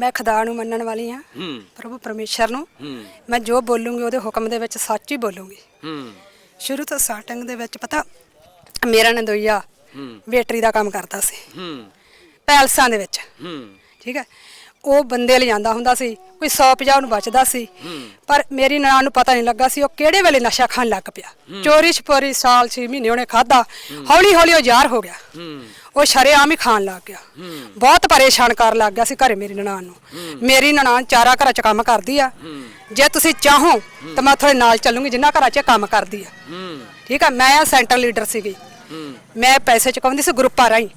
ਮੈਂ ਖੁਦਾ ਨੂੰ ਮੰਨਣ ਵਾਲੀ ਹਾਂ ਹੂੰ। ਪ੍ਰਭੂ ਪਰਮੇਸ਼ਰ ਨੂੰ। ਹੂੰ। ਮੈਂ ਜੋ ਬੋਲੂੰਗੀ ਉਹਦੇ ਹੁਕਮ ਦੇ ਵਿੱਚ ਸੱਚ ਹੀ ਬੋਲੂੰਗੀ। ਹੂੰ। ਸ਼ੁਰੂ ਤੋਂ ਸਟਾਰਟਿੰਗ ਦੇ ਵਿੱਚ ਪਤਾ ਮੇਰਾ ਨੰਦੋਈਆ ਹੂੰ। ਵੇਟਰੀ ਦਾ ਕੰਮ ਕਰਦਾ ਸੀ। ਹੂੰ। ਪੈਲਸਾਂ ਦੇ ਵਿੱਚ। ਹੂੰ। ਠੀਕ ਹੈ? ਉਹ ਬੰਦੇ ਲਿਜਾਂਦਾ ਹੁੰਦਾ ਸੀ ਕੋਈ 150 ਨੂੰ ਬਚਦਾ ਸੀ। ਪਰ ਮੇਰੀ ਨਨਾਣ ਨੂੰ ਪਤਾ ਨਹੀਂ ਲੱਗਾ ਸੀ ਉਹ ਕਿਹੜੇ ਵੇਲੇ ਨਸ਼ਾ ਖਾਣ ਲੱਗ ਪਿਆ। ਚੋਰੀ ਛਪੋਰੀ ਸਾਲ 6 ਮਹੀਨੇ ਉਹਨੇ ਖਾਦਾ ਹੌਲੀ ਹੌਲੀ ਉਹ ਜ਼ਾਰ ਹੋ ਗਿਆ। ਉਹ ਸ਼ਰੇਆਮ ਹੀ ਖਾਣ ਲੱਗ ਗਿਆ। ਬਹੁਤ ਪਰੇਸ਼ਾਨ ਕਰਨ ਲੱਗ ਗਿਆ ਸੀ ਘਰੇ ਮੇਰੀ ਨਨਾਣ ਨੂੰ। ਮੇਰੀ ਨਨਾਣ ਚਾਰਾ ਘਰਾਂ 'ਚ ਕੰਮ ਕਰਦੀ ਆ। ਜੇ ਤੁਸੀਂ ਚਾਹੋ ਤਾਂ ਮੈਂ ਤੁਹਾਡੇ ਨਾਲ ਚੱਲੂੰਗੀ ਜਿੰਨਾ ਘਰਾਂ 'ਚ ਕੰਮ ਕਰਦੀ ਆ। ਠੀਕ ਆ? ਮੈਂ ਆ ਸੈਂਟਰ ਲੀਡਰ ਸੀਗੀ। ਮੈਂ ਪੈਸੇ ਚੁਕਾਉਂਦੀ ਸੀ ਗਰੁੱਪਾਂ ਰਾਹੀਂ।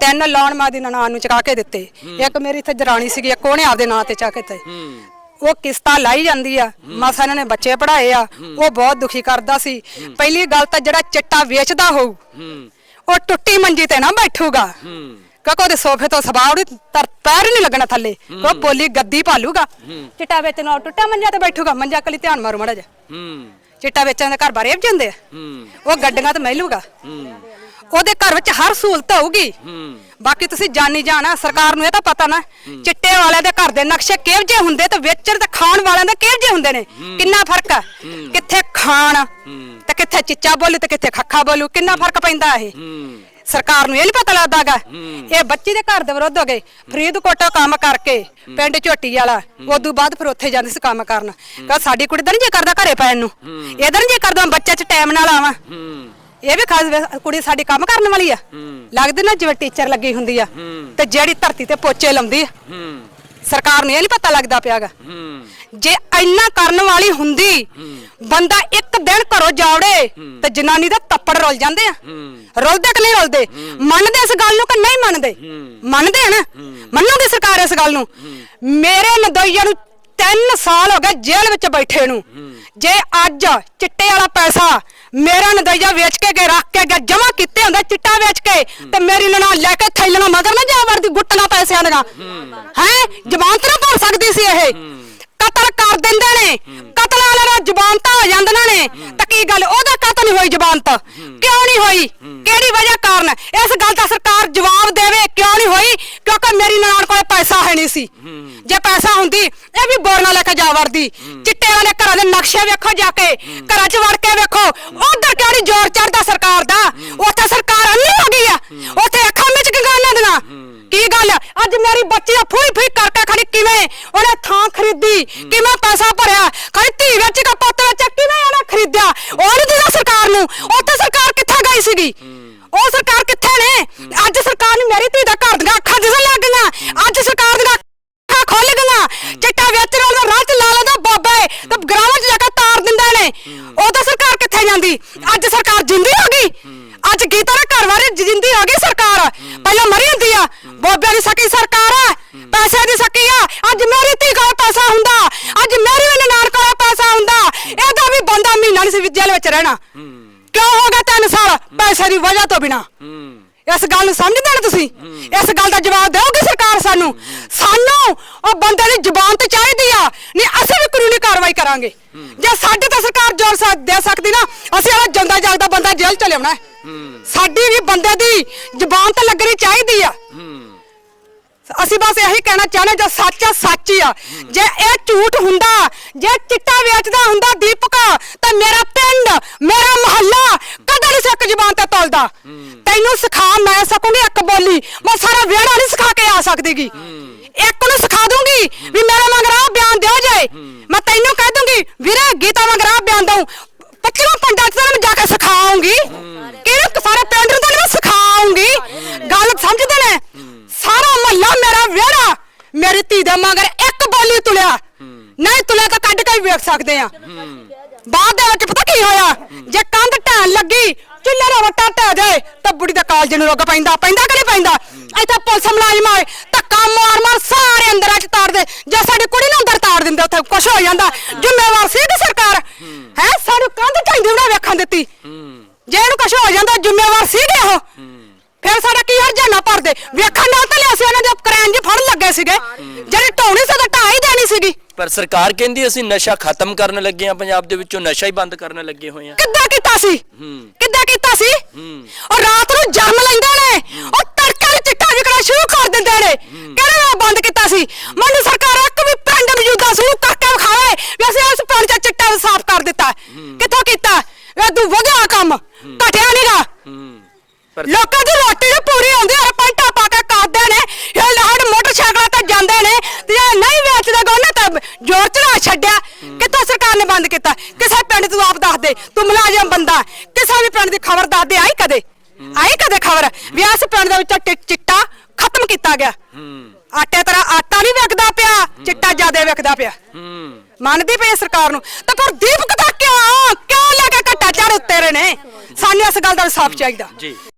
ਤਿੰਨ ਲੋਨ ਮਾਂ ਦੀ ਨਨਾਣ ਨੂੰ ਚੁਕਾ ਕੇ ਦਿੱਤੇ। ਇੱਕ ਮੇਰੀ ਇੱਥੇ ਦਰਾਣੀ ਸੀਗੀ ਇੱਕ ਉਹਨੇ ਆਪਦੇ ਨਾਂ ਤੇ ਚੱਕ ਤੇ ਹੂੰ। ਉਹ ਕਿਸ਼ਤਾਂ ਲਾਈ ਜਾਂਦੀ ਆ। ਮਾਸਾ ਇਹਨਾਂ ਨੇ ਬੱਚੇ ਪੜਾਏ ਆ। ਉਹ ਬਹੁਤ ਦੁਖੀ ਕਰਦਾ ਸੀ। ਪਹਿਲੀ ਗੱਲ ਤਾਂ ਜਿਹੜਾ ਚਿੱਟਾ ਵੇਚਦਾ ਹੋਊ ਉਹ ਟੁੱਟੀ ਮੰਜੀ ਤੇ ਨਾ ਬੈਠੂਗਾ। ਕਿਉਂਕਿ ਉਹਦੇ ਸੋਫੇ ਤੋਂ ਸਵਾਹ ਉਹਦੀ ਤਰ ਪੈਰ ਨਹੀਂ ਲੱਗਣਾ ਥੱਲੇ। ਉਹ ਬੋਲੀ ਗੱਦੀ ਭਾਲੂਗਾ। ਚਿੱਟਾ ਵੇਚਣ ਨਾਲ ਟੁੱਟਾ ਮੰਜਾ ਤੇ ਬੈਠੂਗਾ। ਮੰਜਾ ਕਲੀ ਧਿਆਨ ਮਾਰੂ ਮੜਾ ਜਾ ਚਿੱਟਾ ਵੇਚਣ ਦੇ ਘਰ ਬਾਰੇ ਜਾਂਦੇ ਆ। ਉਹ ਗੱਡੀਆਂ ਤੇ ਮਹਿਲੂਗਾ ਉਹਦੇ ਘਰ ਵਿੱਚ ਹਰ ਸਹੂਲਤ ਹੋਊਗੀ ਹੂੰ। ਬਾਕੀ ਤੁਸੀਂ ਜਾਣੀ ਜਾਣਾ ਸਰਕਾਰ ਨੂੰ ਇਹ ਤਾਂ ਪਤਾ ਨਾ ਚਿੱਟੇ ਵਾਲਿਆਂ ਦੇ ਘਰ ਦੇ ਨਕਸ਼ੇ ਕਿਹੋ ਜਿਹੇ ਹੁੰਦੇ ਤੇ ਵੇਚਣ ਤੇ ਖਾਣ ਵਾਲਿਆਂ ਦੇ ਕਿਹੋ ਜਿਹੇ ਹੁੰਦੇ ਨੇ? ਕਿੰਨਾ ਫ਼ਰਕ ਆ? ਕਿੱਥੇ ਖਾਣ ਤੇ ਕਿੱਥੇ ਚਿੱਚਾ ਬੋਲੂ ਤੇ ਕਿੱਥੇ ਖੱਖਾ ਬੋਲੂ? ਕਿੰਨਾ ਫ਼ਰਕ ਪੈਂਦਾ ਇਹ? ਸਰਕਾਰ ਨੂੰ ਇਹ ਨਹੀਂ ਪਤਾ ਲੱਗਦਾਗਾ। ਇਹ ਬੱਚੀ ਦੇ ਘਰ ਦੇ ਵਿਰੁੱਧ ਹੋ ਗਏ। ਫਰੀਦਕੋਟੋਂ ਕੰਮ ਕਰਕੇ ਪਿੰਡ ਝੋਟੀ ਵਾਲਾ ਉਦੋਂ ਬਾਅਦ ਫਿਰ ਉੱਥੇ ਜਾਂਦੀ ਸੀ ਕੰਮ ਕਰਨ। ਕਹ ਸਾਡੀ ਕੁੜੀ ਦਾ ਨਹੀਂ ਜੇ ਕਰਦਾ ਘਰੇ ਪੈਣ ਨੂੰ। ਇਹਦਾ ਨਹੀਂ ਜੇ ਕਰਦਾ ਬੱਚਾ ਚ ਟਾਈਮ ਨਾਲ ਆਵਾਂ। ਇਹ ਵੀ ਖਾਸ ਕੁੜੀ ਸਾਡੀ ਕੰਮ ਕਰਨ ਵਾਲੀ ਆ। ਲੱਗਦੀ ਨਾ ਜਿਵੇਂ ਟੀਚਰ ਲੱਗੀ ਹੁੰਦੀ ਆ ਤੇ ਜਿਹੜੀ ਧਰਤੀ ਤੇ ਪੋਚੇ ਲਾਉਂਦੀ ਆ। ਸਰਕਾਰ ਨੂੰ ਇਹ ਨਹੀਂ ਪਤਾ ਲੱਗਦਾ ਪਿਆਗਾ। ਜੇ ਇੰਨਾ ਕਰਨ ਵਾਲੀ ਹੁੰਦੀ ਬੰਦਾ ਇੱਕ ਦਿਨ ਘਰੋਂ ਜਾਵੜੇ ਤੇ ਜਨਾਨੀ ਦਾ ਤੱਪੜ ਰੁੱਲ ਜਾਂਦੇ ਆ। ਰੁੱਲਦੇ ਕਿ ਨਹੀਂ ਰੁੱਲਦੇ? ਮੰਨਦੇ ਇਸ ਗੱਲ ਨੂੰ ਕਿ ਨਹੀਂ ਮੰਨਦੇ? ਮੰਨਦੇ ਨਾ? ਮੰਨੂਗੀ ਸਰਕਾਰ ਇਸ ਗੱਲ ਨੂੰ? ਮੇਰੇ ਨਦੋਈਆਂ ਨੂੰ 3 ਸਾਲ ਹੋ ਗਏ ਜੇਲ੍ਹ ਵਿੱਚ ਬੈਠੇ ਨੂੰ। ਜੇ ਅੱਜ ਚਿੱਟੇ ਵਾਲਾ ਪੈਸਾ ਮੇਰਾ ਨਦਈਆ ਵੇਚ ਕੇ ਗਏ ਰੱਖ ਕੇ ਗਏ ਜਮਾ ਕੀਤੇ ਹੁੰਦੇ, ਚਿੱਟਾ ਵੇਚ ਕੇ। ਤੇ ਮੇਰੀ ਨਣਾ ਲੈ ਕੇ ਥੈਲੀਆਂ ਮਗਰ ਨਾ ਜਾ ਵਰਦੀ, ਗੁੱਟਣਾ ਪੈਸਿਆਂ ਦੀਆਂ। ਹੈ? ਜ਼ਮਾਨਤ ਨਾ ਭਰ ਸਕਦੀ ਸੀ ਇਹ। ਕਤਲ ਕਰ ਦਿੰਦੇ ਨੇ। ਕਤਲ ਵਾਲੇ ਨਾਲ ਜ਼ਬਾਨਤਾਂ ਹੋ ਜਾਂਦੀਆਂ ਨੇ। ਤਾਂ ਕੀ ਗੱਲ? ਉਹਦਾ ਹੋਈ ਜ਼ਬਾਨਤ ਕਿਉਂ ਨਹੀਂ ਹੋਈ? ਕਿਹੜੀ ਵਜ੍ਹਾ ਕਾਰਨ ਇਸ ਗੱਲ ਦਾ ਸਰਕਾਰ ਜਵਾਬ ਦੇਵੇ, ਕਿਉਂ ਨਹੀਂ ਹੋਈ? ਕਿਉਂਕਿ ਮੇਰੀ ਨਨਾਣ ਕੋਲ ਪੈਸਾ ਹੈ ਨਹੀਂ ਸੀ। ਜੇ ਪੈਸਾ ਹੁੰਦੀ, ਇਹ ਵੀ ਬੋਰਨਾ ਲੈ ਕੇ ਜਾ ਵੜਦੀ। ਚਿੱਟੇ ਵਾਲੇ ਘਰਾਂ ਦੇ ਨਕਸ਼ੇ ਵੇਖੋ ਜਾ ਕੇ, ਘਰਾਂ 'ਚ ਵੜ ਕੇ ਵੇਖੋ। ਉਧਰ ਕਿਉਂ ਨਹੀਂ ਜ਼ੋਰ ਚੜਦਾ ਸਰਕਾਰ ਦਾ? ਉੱਥੇ ਸਰਕਾਰ ਅੰਨੀ ਹੋ ਗਈ ਆ। ਉੱਥੇ ਅੱਖਾਂ ਵਿੱਚ ਗੰਗਾਲਾਂ ਦੀਆਂ ਕੀ ਗੱਲ ਅੱਜ ਮੇਰੀ ਬੱਚੀ ਆ, ਫੂਈ ਫੂਈ ਕਰਕੇ ਖੜੀ ਕਿਵੇਂ? ਉਹਨੇ ਥਾਂ ਖਰੀਦੀ। ਕਿਵੇਂ ਪੈਸਾ ਭਰਿਆ? ਖੜੀ ਧੀ ਵਿੱਚ ਕਾ ਪੁੱਤ ਵਿੱਚ ਕਿਵੇਂ ਉਹਨੇ ਖਰੀਦਿਆ? ਉਹ ਨੂੰ। ਉੱਥੇ ਸਰਕਾਰ ਕਿੱਥੇ ਗਈ ਸੀਗੀ? ਉਹ ਸਰਕਾਰ ਕਿੱਥੇ ਨੇ? ਅੱਜ ਸਰਕਾਰ ਨੂੰ ਮੇਰੀ ਧੀ ਦਾ ਘਰ ਦੀਆਂ ਅੱਖਾਂ ਦਿਸਣ ਲੱਗ ਗਈਆਂ। ਅੱਜ ਸਰਕਾਰ ਦੀਆਂ ਅੱਖਾਂ ਖੁੱਲ ਗਈਆਂ। ਚਿੱਟਾ ਵੇਚਣ ਵਾਲਾ ਰਾਹ ਚ ਲਾ ਲੈਂਦਾ ਬਾਬਾ ਏ। ਤੇ ਗਰਾਵਾਂ ਚ ਜਾ ਕੇ ਤਾਰ ਦਿੰਦਾ ਨੇ। ਉਦੋਂ ਸਰਕਾਰ ਕਿੱਥੇ ਜਾਂਦੀ? ਅੱਜ ਸਰਕਾਰ ਜਿੰਦੀ ਹੋ ਗਈ। ਅੱਜ ਗੀਤਾ ਦੇ ਘਰ ਵਾਲੇ ਜਿੰਦੀ ਹੋ ਗਈ ਸਰਕਾਰ। ਪਹਿਲਾਂ ਮਰੀ ਹੁੰਦੀ ਆ। ਬਾਬਿਆਂ ਦੀ ਸਕੀ ਸਰਕਾਰ ਆ। ਪੈਸੇ ਦੀ ਸਕੀ ਆ। ਅੱਜ ਮੇਰੀ ਧੀ ਕੋਲ ਪੈਸਾ ਹੁੰਦਾ ਅੱਜ ਮੇਰੀ ਵੀ ਨਨਾਣ ਕੋਲ ਪੈਸਾ ਹੁੰਦਾ ਇਹਦਾ ਵੀ ਬੰਦਾ ਮਹੀਨਾ ਨਹੀਂ ਸੀ ਜੇਲ੍ਹ ਵਿੱਚ ਰਹਿਣਾ ਕਿਉਂ ਹੋ ਗਿਆ ਤਿੰਨ ਸਾਲ? ਪੈਸੇ ਦੀ ਵਜ੍ਹਾ ਤੋਂ ਬਿਨਾ। ਹੂੰ। ਇਸ ਗੱਲ ਨੂੰ ਸਮਝਦੇ ਨੇ ਤੁਸੀਂ? ਇਸ ਗੱਲ ਦਾ ਜਵਾਬ ਦਿਓਗੇ ਸਰਕਾਰ ਸਾਨੂੰ? ਸਾਨੂੰ ਉਹ ਬੰਦੇ ਦੀ ਜ਼ੁਬਾਨ ਤੇ ਚਾਹੀਦੀ ਆ। ਨਹੀਂ ਅਸੀਂ ਵੀ ਕਾਨੂੰਨੀ ਕਾਰਵਾਈ ਕਰਾਂਗੇ। ਜੇ ਸਾਡੇ ਤੇ ਸਰਕਾਰ ਜ਼ੋਰ ਸਾ ਦੇ ਸਕਦੀ ਨਾ ਅਸੀਂ ਉਹ ਜੰਦਾ ਜਾਗਦਾ ਬੰਦਾ ਜੇਲ੍ਹ ਚ ਲਿਆਉਣਾ ਹੈ। ਸਾਡੀ ਵੀ ਬੰਦੇ ਦੀ ਜ਼ੁਬਾਨ ਤੇ ਲੱਗਣੀ ਚਾਹੀਦੀ ਆ। ਅਸੀਂ ਬਸ ਇਹੀ ਕਹਿਣਾ ਚਾਹੁੰਦੇ ਜੋ ਸੱਚ ਆ, ਸੱਚ ਹੀ ਆ। ਜੇ ਇਹ ਝੂਠ ਹੁੰਦਾ, ਜੇ ਚਿੱਟਾ ਵੇਚਦਾ ਹੁੰਦਾ ਦੀਪਕ, ਤਾਂ ਮੇਰਾ ਪਿੰਡ, ਮੇਰਾ ਮੁਹੱਲਾ ਕਦੇ ਨਹੀਂ ਸਿੱਖ ਜ਼ਬਾਨ ਤੇ ਤੋਲਦਾ ਤੈਨੂੰ ਸਿਖਾ ਮੈਂ ਸਕੂੰਗੀ ਇੱਕ ਬੋਲੀ, ਮੈਂ ਸਾਰਾ ਵਿਹੜਾ ਨਹੀਂ ਸਿਖਾ ਕੇ ਆ ਸਕਦੀਗੀ। ਇੱਕ ਨੂੰ ਸਿਖਾ ਦੂੰਗੀ ਵੀ ਮੇਰੇ ਮਗਰ ਆਹ ਬਿਆਨ ਦਿਓ ਜੇ। ਮੈਂ ਤੈਨੂੰ ਕਹਿ ਦੂੰਗੀ ਵੀਰੇ, ਗੀਤਾ ਮਗਰ ਆਹ ਬਿਆਨ ਦਊਂ ਪੱਚੀਵਾਂ ਪੰਡਾਂ ਚ ਤਾਂ ਮੈਂ ਜਾ ਕੇ ਸਿਖਾਉਂਗੀ ਕਿਹੜੇ ਸਾਰੇ ਪਿੰਡ ਨੂੰ ਤਾਂ ਮੈਂ ਸਿਖਾਉਂਗੀ ਗੱਲ ਸਮਝਦੇ ਨੇ ਸਾਰਾ ਮਹੱਲਾ ਮੇਰਾ ਵਿਹੜਾ। ਮੇਰੀ ਧੀ ਦੇ ਮਗਰ ਇੱਕ ਬੋਲੀ ਤੁਲਿਆ। ਨਹੀਂ ਤੁਲਿਆ ਤਾਂ ਕੱਢ ਕੇ ਵੀ ਵੇਖ ਸਕਦੇ ਆ। ਬਾਅਦ ਦੇ ਵਿੱਚ ਪਤਾ ਕੀ ਹੋਇਆ? ਜੇ ਕੰਧ ਢਾਣ ਲੱਗੀ ਚੁੱਲ੍ਹੇ ਦਾ ਵੱਟਾ ਢਹਿ ਜਾਏ ਤਾਂ ਬੁੜੀ ਦੇ ਕਾਲਜ ਨੂੰ ਰੁੱਗ ਪੈਂਦਾ ਪੈਂਦਾ ਕਿ ਨਹੀਂ ਪੈਂਦਾ? ਇੱਥੇ ਪੁਲਿਸ ਮੁਲਾਜ਼ਮ ਆਏ ਧੱਕਾ ਮਾਰ ਮਾਰ ਸਾਰੇ ਅੰਦਰਾਂ ਚ ਤਾੜ ਦੇ। ਜੇ ਸਾਡੀ ਕੁੜੀ ਨੂੰ ਅੰਦਰ ਤਾੜ ਦਿੰਦੇ ਉੱਥੇ ਕੁਛ ਹੋ ਜਾਂਦਾ। ਜ਼ਿੰਮੇਵਾਰ ਸੀ ਕਿ ਸਰਕਾਰ। ਹੈ। ਸਾਨੂੰ ਕੰਧ ਢਾਈਂਦੀ ਉਹਨੇ ਵੇਖਣ ਦਿੱਤੀ। ਜੇ ਇਹਨੂੰ ਕੁਛ ਹੋ ਜਾਂਦਾ ਜ਼ਿੰਮੇਵਾਰ ਸੀਗੇ ਉਹ। ਫਿਰ ਸਾਡਾ ਕੀ ਹਰਜਾਨਾ ਭਰਦੇ ਵੇਖਣ ਨਾਲ ਤਾਂ ਲਿਆ ਸੀ ਉਹਨਾਂ ਦੇ ਕਰੈਨ ਜੀ ਫੜ ਲੱਗੇ ਸੀਗੇ। ਜਿਹੜੀ ਢੋਣੀ ਸੀ ਤਾਂ ਢਾਹ ਹੀ ਦੇਣੀ ਸੀਗੀ। ਪਰ ਸਰਕਾਰ ਕਹਿੰਦੀ ਅਸੀਂ ਨਸ਼ਾ ਖਤਮ ਕਰਨ ਲੱਗੇ ਆ ਪੰਜਾਬ ਦੇ ਵਿੱਚੋਂ ਨਸ਼ਾ ਹੀ ਬੰਦ ਕਰਨ ਲੱਗੇ ਹੋਏ ਆ ਕਿੱਦਾਂ ਕੀਤਾ ਸੀ? ਕਿੱਦਾਂ ਕੀਤਾ ਸੀ? ਉਹ ਰਾਤ ਨੂੰ ਜਨਮ ਲੈਂਦੇ ਨੇ। ਉਹ ਤੜਕੇ ਨਾਲ ਚਿੱਟਾ ਵਿਕਣਾ ਸ਼ੁਰੂ ਕਰ ਦਿੰਦੇ ਨੇ। ਕਿਹੜੇ ਨਾਲ ਬੰਦ ਕੀਤਾ ਸੀ? ਮੈਨੂੰ ਸਰਕਾਰ ਇੱਕ ਵੀ ਪਿੰਡ ਮੌਜੂਦਾ ਸ਼ੁਰੂ ਕਰਕੇ ਵਿਖਾਵੇ ਵੀ ਅਸੀਂ ਇਸ ਪਿੰਡ 'ਚ ਚਿੱਟਾ ਸਾਫ਼ ਕਰ ਦਿੱਤਾ। ਕਿੱਥੋਂ ਕੀਤਾ? ਇਹ ਤੂੰ ਵਧਿਆ ਕੰਮ। ਘਟਿਆ ਨਹੀਂਗਾ ਪਰ ਲੋਕਾਂ ਦੀ ਰੋਟੀ ਨੂੰ ਪੂਰੀ ਆਉਂਦੀ ਹੈ ਪੰਟਾ ਪਾ ਕੇ ਕਰਦੇ ਨੇ ਇਹ ਲਾੜ ਮੋਟਰਸਾਈਕਲਾਂ ਤੇ ਜਾਂਦੇ ਨੇ ਤੇ ਇਹ ਨਹੀਂ ਵੇਚਦੇ ਗਾ ਉਹਨਾਂ ਤੇ ਜ਼ੋਰ ਚੜਾ ਛੱਡਿਆ। ਕਿੱਥੋਂ ਸਰਕਾਰ ਨੇ ਬੰਦ ਕੀਤਾ? ਕਿਸੇ ਪਿੰਡ ਤੂੰ ਆਪ ਦੱਸ ਦੇ ਤੂੰ ਮੁਲਾਜ਼ਮ ਬੰਦਾ ਹੈ। ਕਿਸੇ ਵੀ ਪਿੰਡ ਦੀ ਖਬਰ ਦੱਸ ਦੇ ਆਈ ਕਦੇ? ਆਈ ਕਦੇ ਖਬਰ? ਵੀ ਇਸ ਪਿੰਡ ਦੇ ਵਿੱਚੋਂ ਚਿੱਟਾ ਖਤਮ ਕੀਤਾ ਗਿਆ। ਆਟੇ ਤਰ੍ਹਾਂ ਆਟਾ ਨਹੀਂ ਵਿਕਦਾ ਪਿਆ ਚਿੱਟਾ ਜ਼ਿਆਦਾ ਵਿਕਦਾ ਪਿਆ। ਹੂੰ। ਮੰਨਦੀ ਪਈ ਹੈ ਸਰਕਾਰ ਨੂੰ? ਤਾਂ ਫਿਰ ਦੀਪਕ ਦਾ ਕਿਉਂ ਕਿਉਂ ਲੈ ਕੇ ਘੱਟਾ ਚੜ ਉੱਤੇ ਰਹੇ ਨੇ? ਸਾਨੂੰ ਇਸ ਗੱਲ ਦਾ ਇਨਸਾਫ ਚਾਹੀਦਾ। ਜੀ।